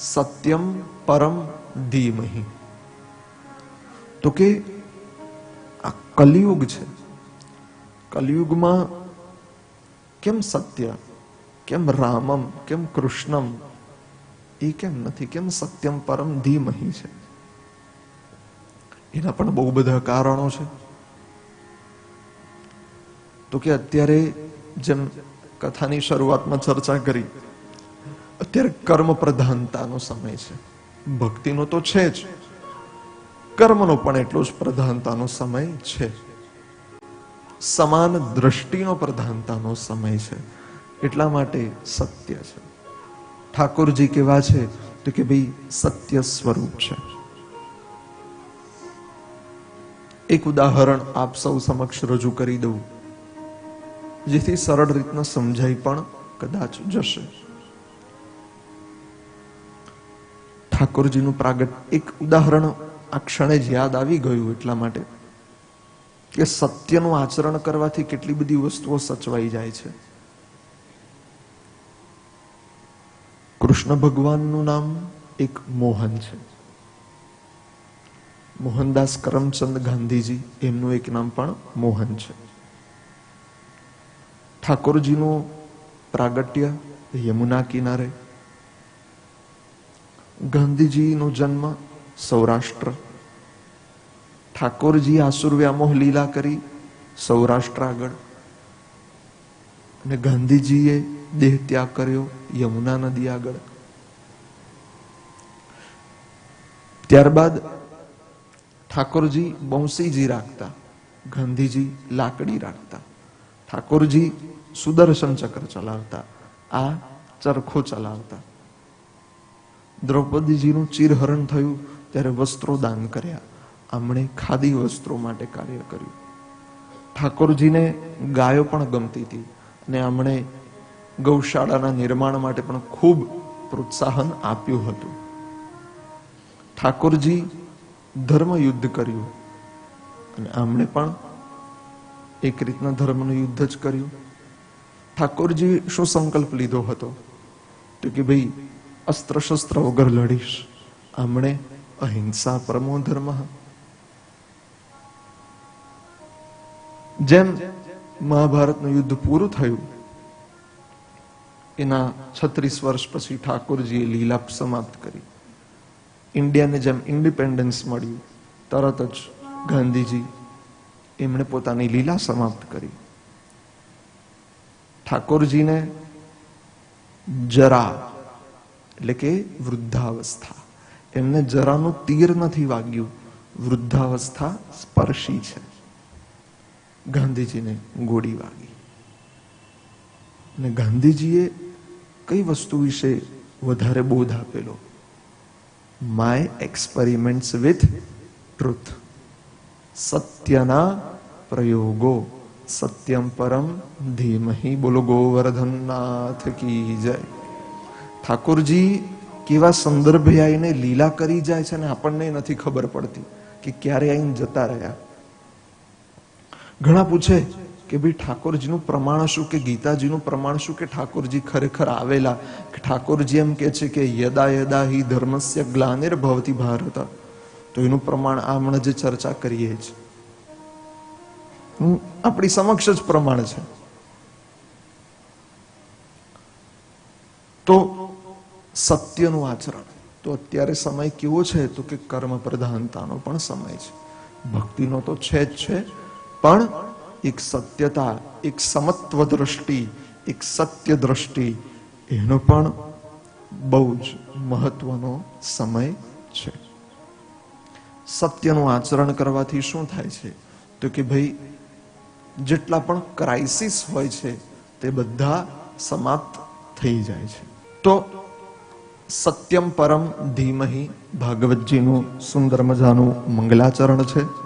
સત્યમ પરમ ધીમહી તો કે આ કલિયુગ છે કલિયુગમાં કેમ સત્ય કેમ રામમ કેમ કૃષ્ણમ એ કેમ નથી કેમ સત્યમ પરમ ધીમહી છે એના પણ બહુ બધા કારણો છે। તો કે અત્યારે જેમ કથાની શરૂઆતમાં ચર્ચા કરી અત્યારે કર્મ પ્રધાનતાનો સમય છે. ભક્તિનો તો છે જ. કર્મનો પણ એટલો જ પ્રધાનતાનો સમય છે. સમાન દ્રષ્ટિનો પ્રધાનતાનો સમય છે. એટલા માટે સત્ય છે. ઠાકોરજી કેવા છે તો કે ભાઈ સત્ય સ્વરૂપ છે. એક ઉદાહરણ આપ સૌ સમક્ષ રજૂ કરી દઉં. જેથી સરળ રીતના સમજાઈ પણ કદાચ જશે. ઠાકોરજીનું પ્રાગટ એક ઉદાહરણ આ ક્ષણે જ યાદ આવી ગયું એટલા માટે કે સત્યનું આચરણ કરવાથી કેટલી બધી વસ્તુઓ સચવાઈ જાય છે. કૃષ્ણ ભગવાનનું નામ એક મોહન છે. મોહનદાસ કરમચંદ ગાંધીજી, એમનું એક નામ પણ મોહન છે. ઠાકોરજીનું પ્રાગટ્ય યમુના કિનારે ગાંધીજીનો જન્મ સૌરાષ્ટ્ર. ઠાકોરજી આસુર વ્યામોહ લીલા કરી સૌરાષ્ટ્ર આગળ. અને ગાંધીજીએ દેહ ત્યાગ કર્યો યમુના નદી આગળ. ત્યારબાદ ઠાકોરજી બંશીજી રાખતા, ગાંધીજી લાકડી રાખતા, ઠાકોરજી સુદર્શન ચક્ર ચલાવતા, આ ચરખો ચલાવતા. દ્રૌપદીજીનું ચીરહરણ થયું ત્યારે વસ્ત્રો દાન કર્યા. આમણે ખાદી વસ્ત્રો માટે કાર્ય કર્યું. ઠાકોરજીને ગાયો પણ ગમતી હતી અને આમણે ગૌશાળાના નિર્માણ માટે પણ ખૂબ પ્રોત્સાહન આપ્યું હતું. ઠાકોરજી ધર્મ યુદ્ધ કર્યું અને આમણે પણ એક રીતના ધર્મનું યુદ્ધ જ કર્યું. ઠાકોરજી શું સંકલ્પ લીધો હતો? તો કે ભાઈ અસ્ત્ર શસ્ત્ર વગર લડીશ. આમણે અહિંસા પરમો ધર્મ જેમ મહાભારતનું યુદ્ધ પૂરું થયું, એના છત્રીસ વર્ષ પછી ઠાકોરજીએ લીલા સમાપ્ત કરી. ઇન્ડિયાને જેમ ઇન્ડિપેન્ડન્સ મળ્યું, તરત જ ગાંધીજી એમણે પોતાની લીલા સમાપ્ત કરી. ઠાકોરજીને જરા એટલે કે વૃદ્ધાવસ્થા. એમને જરાનું તીર નથી વાગ્યું. વૃદ્ધાવસ્થા સ્પર્શી છે. ગાંધીજીને ગોળી વાગી. અને ગાંધીજીએ કઈ વસ્તુ વિશે વધારે બોધ આપેલો? માય એક્સપેરિમેન્ટ્સ વિથ ટ્રુથ સત્યના પ્રયોગો. સત્યમ પરમ ધીમહી બોલો ગોવર્ધનનાથ કી જય. ઠાકોરજી કેવા સંદર્ભે આવીને લીલા કરી જાય છે અને આપણને નથી ખબર પડતી કે ક્યારે આવીને જતા રહ્યા. ઘણા પૂછે કે ભાઈ ઠાકોરજીનું પ્રમાણ શું કે ગીતાજીનું પ્રમાણ શું કે ઠાકોરજી ખરેખર આવેલા? કે ઠાકોરજી એમ કે છે કે યદા યદા હિ ધર્મસ્ય ગ્લાનિર્ભવતી ભારત. તો એનું પ્રમાણ આ હમણાં જે ચર્ચા કરીએ છીએ આપણી સમક્ષ જ પ્રમાણ છે તો સત્યનું આચરણ. તો અત્યારે સમય કેવો છે? તો કે કર્મ પ્રધાનતાનો પણ સમય છે. ભક્તિનો તો છે જ છે. પણ એક સત્યતા, એક સમત્વ દ્રષ્ટિ, એક સત્ય દ્રષ્ટિ, એનો પણ બહુ જ મહત્વનો સમય છે. સત્યનું આચરણ કરવાથી શું થાય છે? તો કે ભાઈ જેટલા પણ ક્રાઇસિસ હોય છે, તે બધા સમાપ્ત થઈ જાય છે. તો સત્યમ પરમ ધીમહી. ભાગવતજીનું સુંદર મજાનું મંગલાચરણ છે.